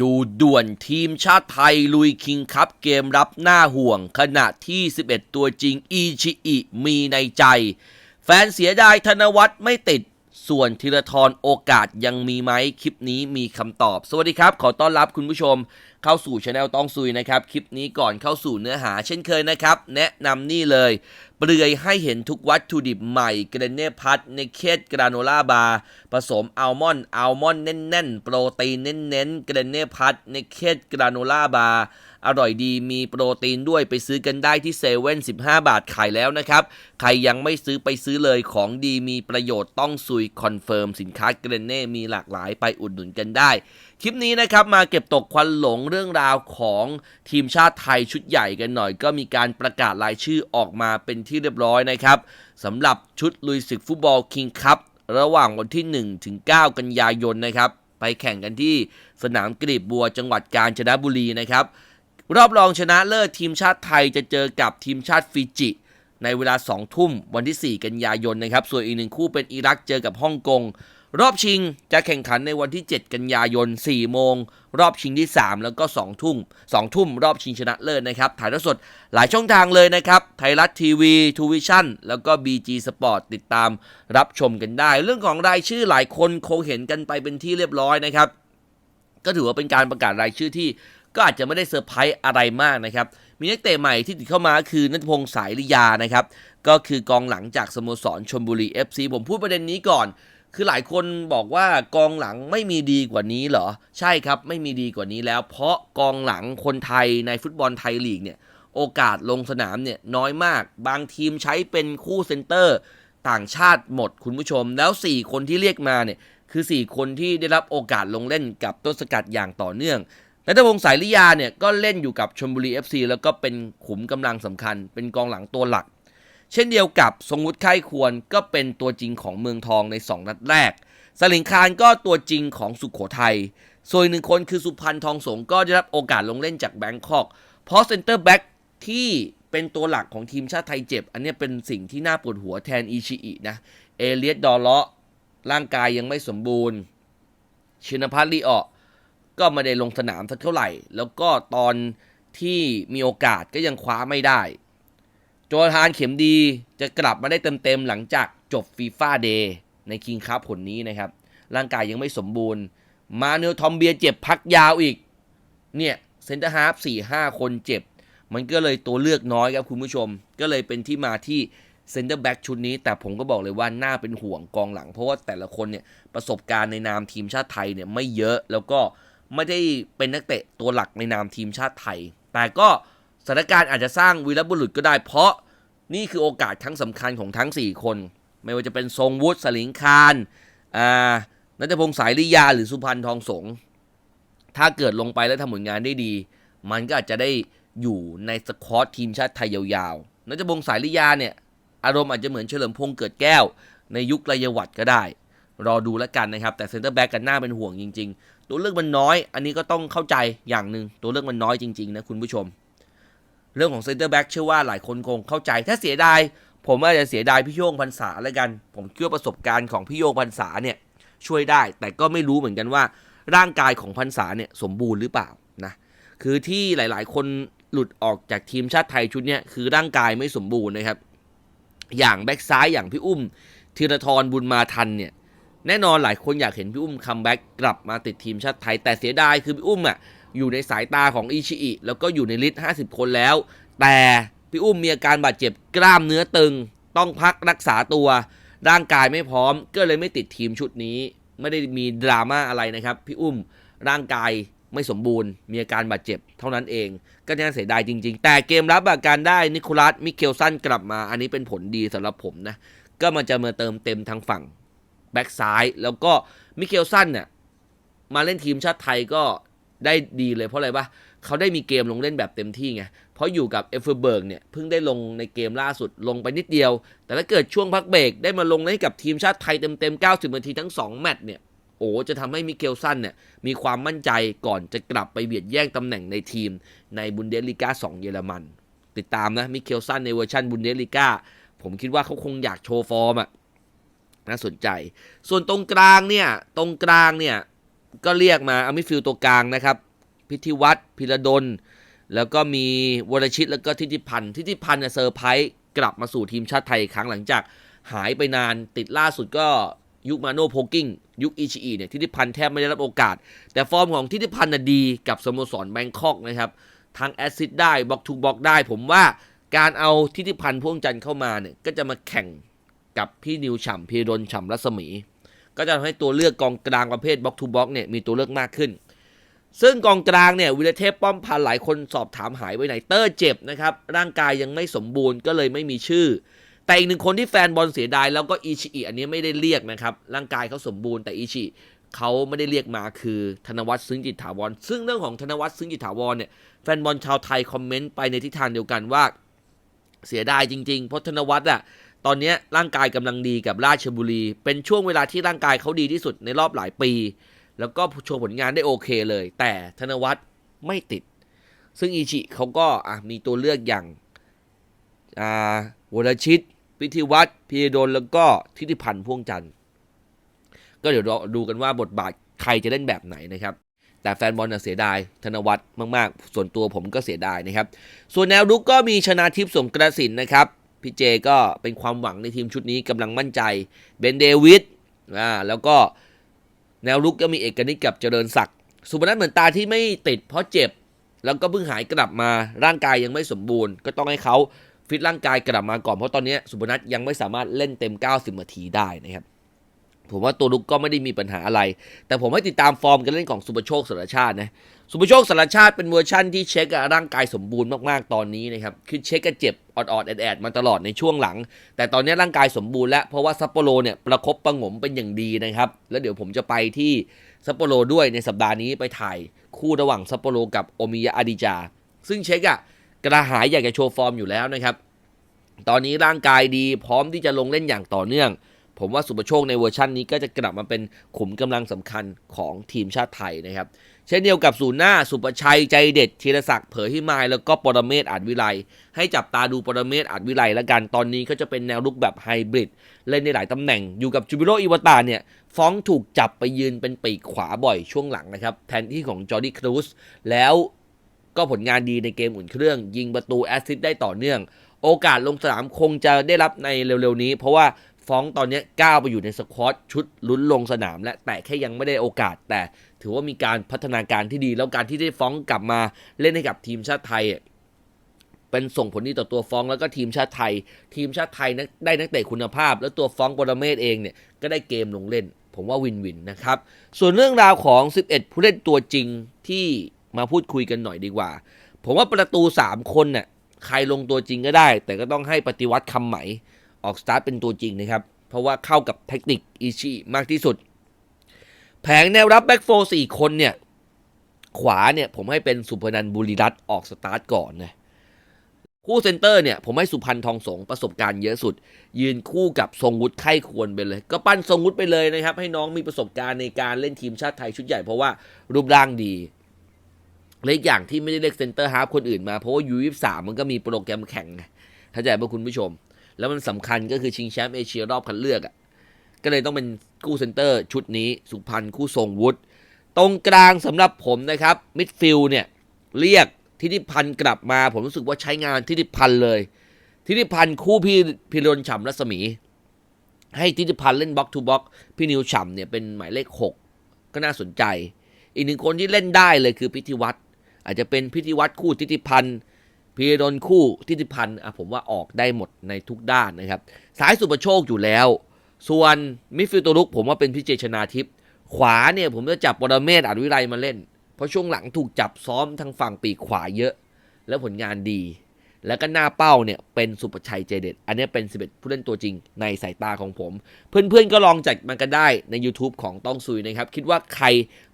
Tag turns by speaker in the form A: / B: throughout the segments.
A: ดูด่วนทีมชาติไทยลุยคิงคัพเกมรับหน้าห่วง ขณะที่ 11 ตัวจริงอีชิอิมีในใจ แฟนเสียดายธนวัฒน์ไม่ติด ส่วนธีรทรโอกาสยังมีไหมคลิปนี้มีคำตอบ สวัสดีครับ ขอต้อนรับคุณผู้ชม เข้าสู่ช anel ต้องซุยนะครับ คลิปนี้ก่อนเข้าสู่เนื้อหาเช่นเคยนะครับ แนะนำนี่เลย เปลือยให้เห็นทุกวัตถุดิบใหม่เกรเน่พัทในเคสกราโนล่าบาร์ผสมอัลมอนด์อัลมอนด์แน่นๆ โปรตีนเน้นๆเกรเน่พัทในเคสกราโนล่าบาร์อร่อยดีมีโปรตีนด้วยไปซื้อกันได้ที่เซเว่น15บาทขายแล้วนะครับ ใครยังไม่ซื้อไปซื้อเลยของดีมีประโยชน์ต้องซุยคอนเฟิร์มสินค้าเกรเน่มีหลากหลายไปอุดหนุนกันได้คลิปนี้นะครับมาเก็บตกควันหลงเรื่องราวของทีมชาติไทยชุดใหญ่กันหน่อย ก็มีการประกาศรายชื่อออกมาเป็นที่เรียบร้อยนะครับสำหรับชุดลุยศึกฟุตบอลคิงคัพระหว่างวันที่ 1 ถึง 9 กันยายนนะครับ ไปแข่งกันที่สนามกรีบบัวจังหวัดกาญจนบุรีนะครับ รอบรองชนะเลิศทีมชาติไทยจะเจอกับทีมชาติฟิจิ ในเวลา 2 ทุ่มวันที่ 4 กันยายนนะครับ ส่วนอีกหนึ่งคู่เป็นอิรักเจอกับฮ่องกง รอบชิงจะแข่งขันในวันที่ 7 กันยายน 4 โมง รอบชิงที่ 3 แล้วก็ 2 ทุ่ม 2 ทุ่ม รอบชิงชนะเลิศนะครับ ถ่ายทอดสดหลายช่องทางเลยนะครับ ไทยรัฐทีวีทูวิชั่นแล้วก็ BG Sport ติดตามรับชมกันได้ เรื่องของรายชื่อหลายคนคงเห็นกันไปเป็นที่เรียบร้อยนะครับ ก็ถือว่าเป็นการประกาศรายชื่อที่ก็อาจจะไม่ได้เซอร์ไพรส์อะไรมากนะครับ มีนักเตะใหม่ที่ติดเข้ามาคือนัทพงศ์สายลิยานะครับ ก็คือกองหลังจากสโมสรชลบุรี FC ผมพูดประเด็นนี้ก่อน คือหลายคนบอกว่ากองหลังไม่มีดีกว่านี้เหรอ ใช่ครับไม่มีดีกว่านี้แล้ว เพราะกองหลังคนไทยในฟุตบอลไทยลีกเนี่ยโอกาสลงสนามเนี่ยน้อยมาก บางทีมใช้เป็นคู่เซนเตอร์ ต่างชาติหมดคุณผู้ชม แล้ว 4 คนที่เรียกมาเนี่ยคือ 4 คนที่ได้รับโอกาสลงเล่นกับต้นสกัดอย่างต่อเนื่องและตะวงศ์สายลิยาเนี่ยก็เล่นอยู่กับชลบุรี FC แล้วก็เป็นขุมกำลังสำคัญ เป็นกองหลังตัวหลัก เช่นเดียวกับทรงวุฒิไข้ควรก็เป็นตัวจริงของเมืองทองใน 2 นัดแรก สลิงคารก็ตัวจริงของสุขโขทัย ส่วนหนึ่งคนคือสุพันธ์ทองสงก็ได้รับโอกาสลงเล่นจากแบงคอก เพราะเซนเตอร์แบ็กที่เป็นตัวหลักของทีมชาติไทยเจ็บ อันนี้เป็นสิ่งที่น่าปวดหัวแทนอิชิอินะ เอเลียสดอลเลาะร่างกายยังไม่สมบูรณ์ ชินพัทลีออก็ไม่ได้ลงสนามสักเท่าไหร่ แล้วก็ตอนที่มีโอกาสก็ยังคว้าไม่ได้ โจทานเข็มดีจะกลับมาได้เต็มๆหลังจากจบฟีฟ่าเดย์ในคิงคัพผลนี้นะครับ ร่างกายยังไม่สมบูรณ์ มาเนลทอมเบียเจ็บพักยาวอีก เนี่ยเซนเตอร์ฮาร์ฟสี่ห้าคนเจ็บ มันก็เลยตัวเลือกน้อยครับคุณผู้ชม ก็เลยเป็นที่มาที่เซนเตอร์แบ็กชุดนี้ แต่ผมก็บอกเลยว่าน่าเป็นห่วงกองหลัง เพราะว่าแต่ละคนเนี่ยประสบการณ์ในนามทีมชาติไทยเนี่ยไม่เยอะแล้วก็ไม่ได้เป็นนักเตะตัวหลักในนามทีมชาติไทย แต่ก็ สถานการณ์อาจจะสร้างวีรบุรุษก็ได้ เพราะนี่คือโอกาสครั้งสำคัญของทั้ง 4 คน ไม่ว่าจะเป็นทรงวุฒิสลิงคารอ่านัทพงศ์สายลิยาหรือสุพันธ์ทองสง ถ้าเกิดลงไปแล้วทำผลงานได้ดี มันก็อาจจะได้อยู่ในสควอตทีมชาติไทยยาวๆนัทพงศ์สายลิยาเนี่ยอารมณ์อาจจะเหมือนเฉลิมพงษ์เกิดแก้ว ในยุคระยวัตก็ได้ รอดูแล้วกันนะครับ แต่เซ็นเตอร์แบ็กกันหน้าเป็นห่วงจริง ๆ ตัวเลือกมันน้อย อันนี้ก็ต้องเข้าใจอย่างหนึ่งตัวเลือกมันน้อยจริงๆนะคุณผู้ชม เรื่องของเซนเตอร์แบ็กเชื่อว่าหลายคนคงเข้าใจ ถ้าเสียดาย ผมอาจจะเสียดายพี่โยงพรรษาแล้วกัน ผมคิดว่าประสบการณ์ของพี่โยงพรรษาเนี่ยช่วยได้ แต่ก็ไม่รู้เหมือนกันว่า ร่างกายของพรรษาเนี่ยสมบูรณ์หรือเปล่านะคือที่หลาย ๆ คนหลุดออกจากทีมชาติไทยชุดเนี้ยคือร่างกายไม่สมบูรณ์นะครับ อย่างแบ็กซ้ายอย่างพี่อุ้มธีรทรบุญมาทันเนี่ยแน่นอนหลายคนอยากเห็นพี่อุ้มคัมแบ็กกลับมาติดทีมชาติไทยแต่เสียดายคือพี่อุ้มอะ อยู่ในสายตาของอิชิอิแล้วก็อยู่ในลิสต์50 คนแล้ว แต่พี่อุ้มมีอาการบาดเจ็บกล้ามเนื้อตึง ต้องพักรักษาตัว ร่างกายไม่พร้อม ก็เลยไม่ติดทีมชุดนี้ ไม่ได้มีดราม่าอะไรนะครับพี่อุ้มร่างกายไม่สมบูรณ์ มีอาการบาดเจ็บเท่านั้นเอง ก็น่าเสียดายจริง ๆ แต่เกมรับอาการได้นิโคลัสมิเคลสันกลับมา อันนี้เป็นผลดีสำหรับผมนะ ก็มันจะมาเติมเต็มทางฝั่งแบ็กซ้ายแล้วก็มิเคลสันเนี่ยมาเล่นทีมชาติไทยก็ ได้ดีเลยเพราะอะไรปะเขาได้มีเกมลงเล่นแบบเต็มที่ไง เพราะอยู่กับเอฟเฟอร์เบิร์กเนี่ยเพิ่งได้ลงในเกมล่าสุดลงไปนิดเดียว แต่ถ้าเกิดช่วงพักเบรกได้มาลงเล่นกับทีมชาติไทยเต็มๆ 90 นาทีทั้ง 2 แมตช์เนี่ย โอ้จะทำให้มิเคลสันเนี่ยมีความมั่นใจก่อนจะกลับไปเบียดแย่งตำแหน่งในทีมในบุนเดสลิก้า2 เยอรมัน ติดตามนะมิเคลสันในเวอร์ชันบุนเดสลิก้าผมคิดว่าเขาคงอยากโชว์ฟอร์มอะน่าสนใจ ส่วนตรงกลางเนี่ยตรงกลางเนี่ย ก็เรียกมาเอามิฟิลตัวกลางนะครับ พิธีวัตรพิรดล แล้วก็มีวรชิตแล้วก็ทิติพันธ์ทิติพันธ์เนี่ยเซอร์ไพรส์กลับมาสู่ทีมชาติไทยอีกครั้งหลังจากหายไปนานติดล่าสุดก็ยุคมาโนโพกิ้งยุคอิชิอิเนี่ยทิติพันธ์แทบไม่ได้รับโอกาส แต่ฟอร์มของทิติพันธ์น่ะดีกับสโมสรแบงคอกนะครับทั้งแอสซิสต์ได้บล็อกทูบล็อกได้ ผมว่าการเอาทิติพันธ์พ่วงจันทร์เข้ามาเนี่ยก็จะมาแข่งกับพี่นิวฉ่ำพีรดลฉ่ำรัศมี ก็จะทำให้ตัวเลือกกองกลางประเภทบล็อกทูบล็อกเนี่ยมีตัวเลือกมากขึ้น ซึ่งกองกลางเนี่ยวิรเทพป้อมพันหลายคนสอบถามหายไปไหนเตอร์เจ็บนะครับร่างกายยังไม่สมบูรณ์ก็เลยไม่มีชื่อ แต่อีกหนึ่งคนที่แฟนบอลเสียดายแล้วก็อิชิอิอันนี้ไม่ได้เรียกนะครับร่างกายเขาสมบูรณ์แต่อิชิเขาไม่ได้เรียกมาคือธนวัฒน์ซึ้งจิตถาวร ซึ่งเรื่องของธนวัฒน์ซึ้งจิตถาวรเนี่ยแฟนบอลชาวไทยคอมเมนต์ไปในทิศทางเดียวกันว่าเสียดายจริงๆ เพราะธนวัฒน์อะ ตอนนี้ร่างกายกำลังดีกับราชบุรี เป็นช่วงเวลาที่ร่างกายเขาดีที่สุดในรอบหลายปี แล้วก็โชว์ผลงานได้โอเคเลย แต่ธนวัฒน์ไม่ติด ซึ่งอิชิเขาก็มีตัวเลือกอย่างอ่าวรชิตพิธีวัตรพีรดลแล้วก็ทิติพันธ์พ่วงจันทร์ก็เดี๋ยวรอดูกันว่าบทบาทใครจะเล่นแบบไหนนะครับ แต่แฟนบอลน่ะเสียดายธนวัฒน์มาก ๆ ส่วนตัวผมก็เสียดายนะครับ ส่วนแนวรุกก็มีชนาทิพย์สงกระสินนะครับ พี่เจก็เป็นความหวังในทีมชุดนี้กำลังมั่นใจเบนเดวิดอ่าแล้วก็แนวรุกก็มีเอกนิตกับเจริญศักดิ์สุพนัทเหมือนตาที่ไม่ติดเพราะเจ็บ แล้วก็เพิ่งหายกลับมาร่างกายยังไม่สมบูรณ์ ก็ต้องให้เขาฟิตร่างกายกลับมาก่อนเพราะตอนนี้สุพนัทยังไม่สามารถเล่นเต็ม 90 นาทีได้นะครับผมว่าตัวลุกก็ไม่ได้มีปัญหาอะไร แต่ผมให้ติดตามฟอร์มการเล่นของสุปโชคสารชาตินะ สุปโชคสารชาติเป็นเวอร์ชั่นที่เช็คอะร่างกายสมบูรณ์มากๆตอนนี้นะครับคือเช็คก็เจ็บออดๆแอดๆมาตลอดในช่วงหลัง แต่ตอนนี้ร่างกายสมบูรณ์แล้ว เพราะว่าซัปโปโรเนี่ยประคบประงมเป็นอย่างดีนะครับ แล้วเดี๋ยวผมจะไปที่ซัปโปโรด้วยในสัปดาห์นี้ไปถ่ายคู่ระหว่างซัปโปโรกับโอมิยะอาดิจา ซึ่งเช็คอะกระหายอยากจะโชว์ฟอร์มอยู่แล้วนะครับ ตอนนี้ร่างกายดีพร้อมที่จะลงเล่นอย่างต่อเนื่อง ผมว่าสุปโชคในเวอร์ชันนี้ก็จะกลับมาเป็นขุมกำลังสำคัญของทีมชาติไทยนะครับ เช่นเดียวกับศูนย์หน้าสุประชัยใจเด็ดธีรศักดิ์เผยพิมายแล้วก็ปรเมศอาจวิไลให้จับตาดูปรเมศอาจวิไลแล้วกันตอนนี้ก็จะเป็นแนวรุกแบบไฮบริดเล่นในหลายตำแหน่งอยู่กับจูบิโรอิวตาเนี่ยฟ้องถูกจับไปยืนเป็นปีกขวาบ่อยช่วงหลังนะครับ แทนที่ของจอร์ดี้ครูซแล้วก็ผลงานดีในเกมอุ่นเครื่อง ยิงประตูแอสซิสต์ได้ต่อเนื่อง โอกาสลงสนามคงจะได้รับในเร็วๆนี้ เพราะว่า ฟองตอนนี้ก้าวไปอยู่ในสควอตชุดลุ้นลงสนาม และแต่แค่ยังไม่ได้โอกาส แต่ถือว่ามีการพัฒนาการที่ดี แล้วการที่ได้ฟ้องกลับมาเล่นให้กับทีมชาติไทย เป็นส่งผลดีต่อตัวฟองแล้วก็ทีมชาติไทย ทีมชาติไทยได้นักเตะคุณภาพ แล้วตัวฟองปรเมศเองเนี่ยก็ได้เกมลงเล่น ผมว่าวินวินนะครับ ส่วนเรื่องราวของ 11 ผู้เล่นตัวจริงที่มาพูดคุยกันหน่อยดีกว่า ผมว่าประตู 3 คนน่ะใครลงตัวจริงก็ได้ แต่ก็ต้องให้ปฏิวัติคำไหม ออกสตาร์ทเป็นตัวจริงนะครับ เพราะว่าเข้ากับเทคนิคอิชิมากที่สุด แผงแนวรับแบ็กโฟร์สี่คนเนี่ย ขวาเนี่ยผมให้เป็นสุพนันบุรีรัตน์ออกสตาร์ทก่อนนะคู่เซนเตอร์เนี่ยผมให้สุพันธ์ทองสงประสบการณ์เยอะสุด ยืนคู่กับทรงวุฒิไข้ควรไปเลย ก็ปั้นทรงวุฒิไปเลยนะครับ ให้น้องมีประสบการณ์ในการเล่นทีมชาติไทยชุดใหญ่เพราะว่ารูปร่างดีและอีกอย่างที่ไม่ได้เรียกเซนเตอร์ฮาร์ฟคนอื่นมาเพราะว่ายูยี่สามมันก็มีโปรแกรมแข่งไงเข้าใจป่ะคุณผู้ชม แล้วมันสำคัญก็คือชิงแชมป์เอเชียรอบคัดเลือกอะ่ะก็เลยต้องเป็นคู่เซนเตอร์ชุดนี้สุพรรณคู่ทรงวุฒิตรงกลางสำหรับผมนะครับมิดฟิลเนี่ยเรียกทิติพันธ์กลับมาผมรู้สึกว่าใช้งานทิติพันธ์เลย ทิติพันธ์คู่พี่พิรนฉ่ำรัศมี ให้ทิติพันธ์เล่นบล็อกทูบล็อกพี่นิวฉ่ำเนี่ยเป็นหมายเลข 6 ก็น่าสนใจ อีกหนึ่งคนที่เล่นได้เลยคือพิธีวัตรอาจจะเป็นพิธีวัตรคู่ทิติพันธ์ พีรดลคู่ทิติพันธ์อะผมว่าออกได้หมดในทุกด้านนะครับสายสุประโชคอยู่แล้ว ส่วนมิดฟิลตัวลุกผมว่าเป็นพิเจชนาทิพย์ขวาเนี่ยผมจะจับปรเมศอาจวิไลมาเล่น เพราะช่วงหลังถูกจับซ้อมทางฝั่งปีกขวาเยอะ แล้วผลงานดี แล้วก็หน้าเป้าเนี่ยเป็นสุประชัยเจเด็ด อันนี้เป็น 11 ผู้เล่นตัวจริงในสายตาของผม เพื่อนๆก็ลองจัดมันกันได้ใน YouTube ของต้องซุยนะครับ คิดว่าใคร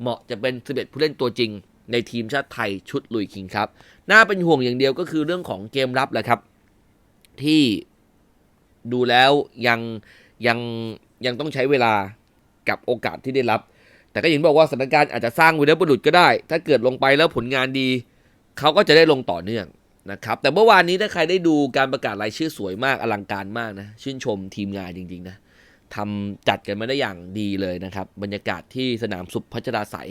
A: เหมาะจะเป็น 11 ผู้เล่นตัวจริง ในทีมชาติไทยชุดลุยคิงครับ น่าเป็นห่วงอย่างเดียวก็คือเรื่องของเกมรับแหละครับ ที่ดูแล้วยังยังยังต้องใช้เวลากับโอกาสที่ได้รับ แต่ก็ย่างบอกว่าสถานการณ์อาจจะสร้างวีรบุรุษก็ได้ ถ้าเกิดลงไปแล้วผลงานดี เขาก็จะได้ลงต่อเนื่องนะครับ แต่เมื่อวานนี้ถ้าใครได้ดูการประกาศรายชื่อสวยมากอลังการมากนะ ชื่นชมทีมงานจริง ๆ นะทำจัดกันมาได้อย่างดีเลยนะครับ บรรยากาศที่สนามสุพัชราไสย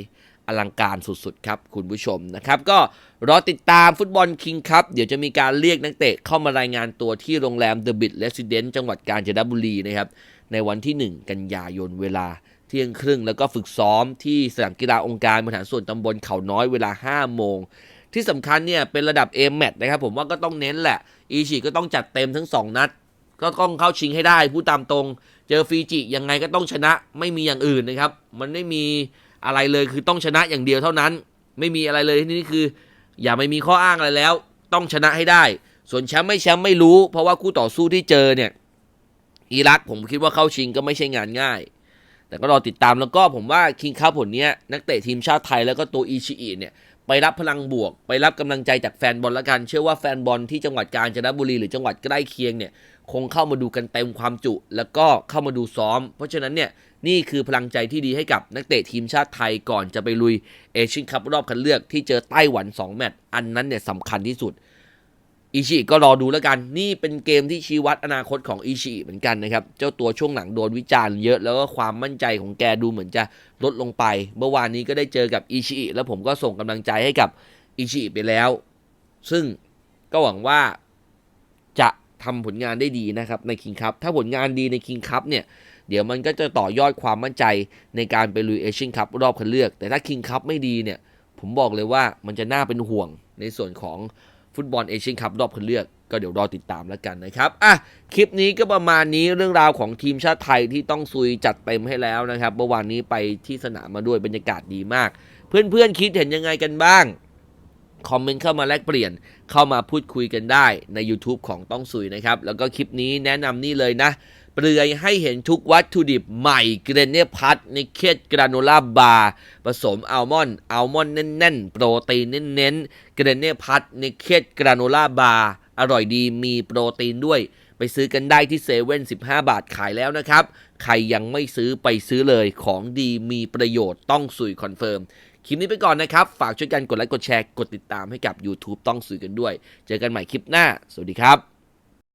A: อลังการสุดๆครับคุณผู้ชมนะครับ ก็รอติดตามฟุตบอลคิงครับ เดี๋ยวจะมีการเรียกนักเตะเข้ามารายงานตัวที่โรงแรมเดอะบิ t เรสซิเดนต์จังหวัดกาญจนบุรีนะครับ ในวันที่ 1 กันยายนเวลาเที่ยงครึ่ง แล้วก็ฝึกซ้อมที่สนามกีฬาองค์การบริหารส่วนตำบลเขาน้อยเวลา 5 โมง ที่สำคัญเนี่ยเป็นระดับ a m a t นะครับผมว่าก็ต้องเน้นแหละ อีชิก็ต้องจัดเต็มทั้ง 2 นัด ก็ต้องเข้าชิงให้ได้พูดตามตรง เจอฟีจิยังไงก็ต้องชนะไม่มีอย่างอื่นนะครับ มันไม่มี อะไรเลยคือต้องชนะอย่างเดียวเท่านั้น ไม่มีอะไรเลยที่นี่คือ อย่าไม่มีข้ออ้างอะไรแล้ว ต้องชนะให้ได้ ส่วนแชมป์ไม่แชมป์ไม่รู้ เพราะว่าคู่ต่อสู้ที่เจอเนี่ยอิรักผมคิดว่าเข้าชิงก็ไม่ใช่งานง่าย แต่ก็รอติดตามแล้วก็ผมว่าคิงคัพผลเนี้ยนักเตะทีมชาติไทยแล้วก็ตัวอีชิอิเนี่ย ไปรับพลังบวก ไปรับกำลังใจจากแฟนบอลละกัน เชื่อว่าแฟนบอลที่จังหวัดกาญจนบุรีหรือจังหวัดใกล้เคียงเนี่ยคงเข้ามาดูกันเต็มความจุ แล้วก็เข้ามาดูซ้อม เพราะฉะนั้นเนี่ยนี่คือพลังใจที่ดีให้กับนักเตะทีมชาติไทยก่อนจะไปลุยเอเชียนคัพรอบคัดเลือกที่เจอไต้หวัน 2 แมตช์อันนั้นเนี่ยสำคัญที่สุด อิชิก็รอดูแล้วกัน นี่เป็นเกมที่ชี้วัดอนาคตของอิชิเหมือนกันนะครับ เจ้าตัวช่วงหลังโดนวิจารณ์เยอะ แล้วก็ความมั่นใจของแกดูเหมือนจะลดลงไป เมื่อวานนี้ก็ได้เจอกับอิชิแล้วผมก็ส่งกำลังใจให้กับอิชิไปแล้ว ซึ่งก็หวังว่าจะทำผลงานได้ดีนะครับในคิงคัพถ้าผลงานดีในคิงคัพเนี่ย เดี๋ยวมันก็จะต่อยอดความมั่นใจในการไปลุยเอเชียนคัพรอบคัดเลือก แต่ถ้าคิงคัพไม่ดีเนี่ย ผมบอกเลยว่ามันจะน่าเป็นห่วงในส่วนของ ฟุตบอลเอเชียนคัพรอบคัดเลือกก็เดี๋ยวรอติดตามแล้วกันนะครับอะคลิปนี้ก็ประมาณนี้เรื่องราวของทีมชาติไทยที่ต้องซุยจัดเต็มให้แล้วนะครับเมื่อวานนี้ไปที่สนามมาด้วยบรรยากาศดีมาก เพื่อนๆคิดเห็นยังไงกันบ้างคอมเมนต์เข้ามาแลกเปลี่ยน เข้ามาพูดคุยกันได้ใน YouTube ของต้องซุยนะครับ แล้วก็คลิปนี้แนะนำนี่เลยนะ เปลือยให้เห็นทุกวัตถุดิบใหม่เกรเนพัทในเคสกราโนล่าบาร์ผสมอัลมอนด์อัลมอนด์แน่นๆ โปรตีนเน้นๆเกรเนพัทในเคสกราโนล่าบาร์อร่อยดีมีโปรตีนด้วยไปซื้อกันได้ที่เซเว่น15บาทขายแล้วนะครับ ใครยังไม่ซื้อไปซื้อเลยของดีมีประโยชน์ต้องสุยคอนเฟิร์ม คลิปนี้ไปก่อนนะครับ ฝากช่วยกันกดไลค์กดแชร์กดติดตามให้กับ YouTube ต้องสื่อกันด้วย เจอกันใหม่คลิปหน้า สวัสดีครับ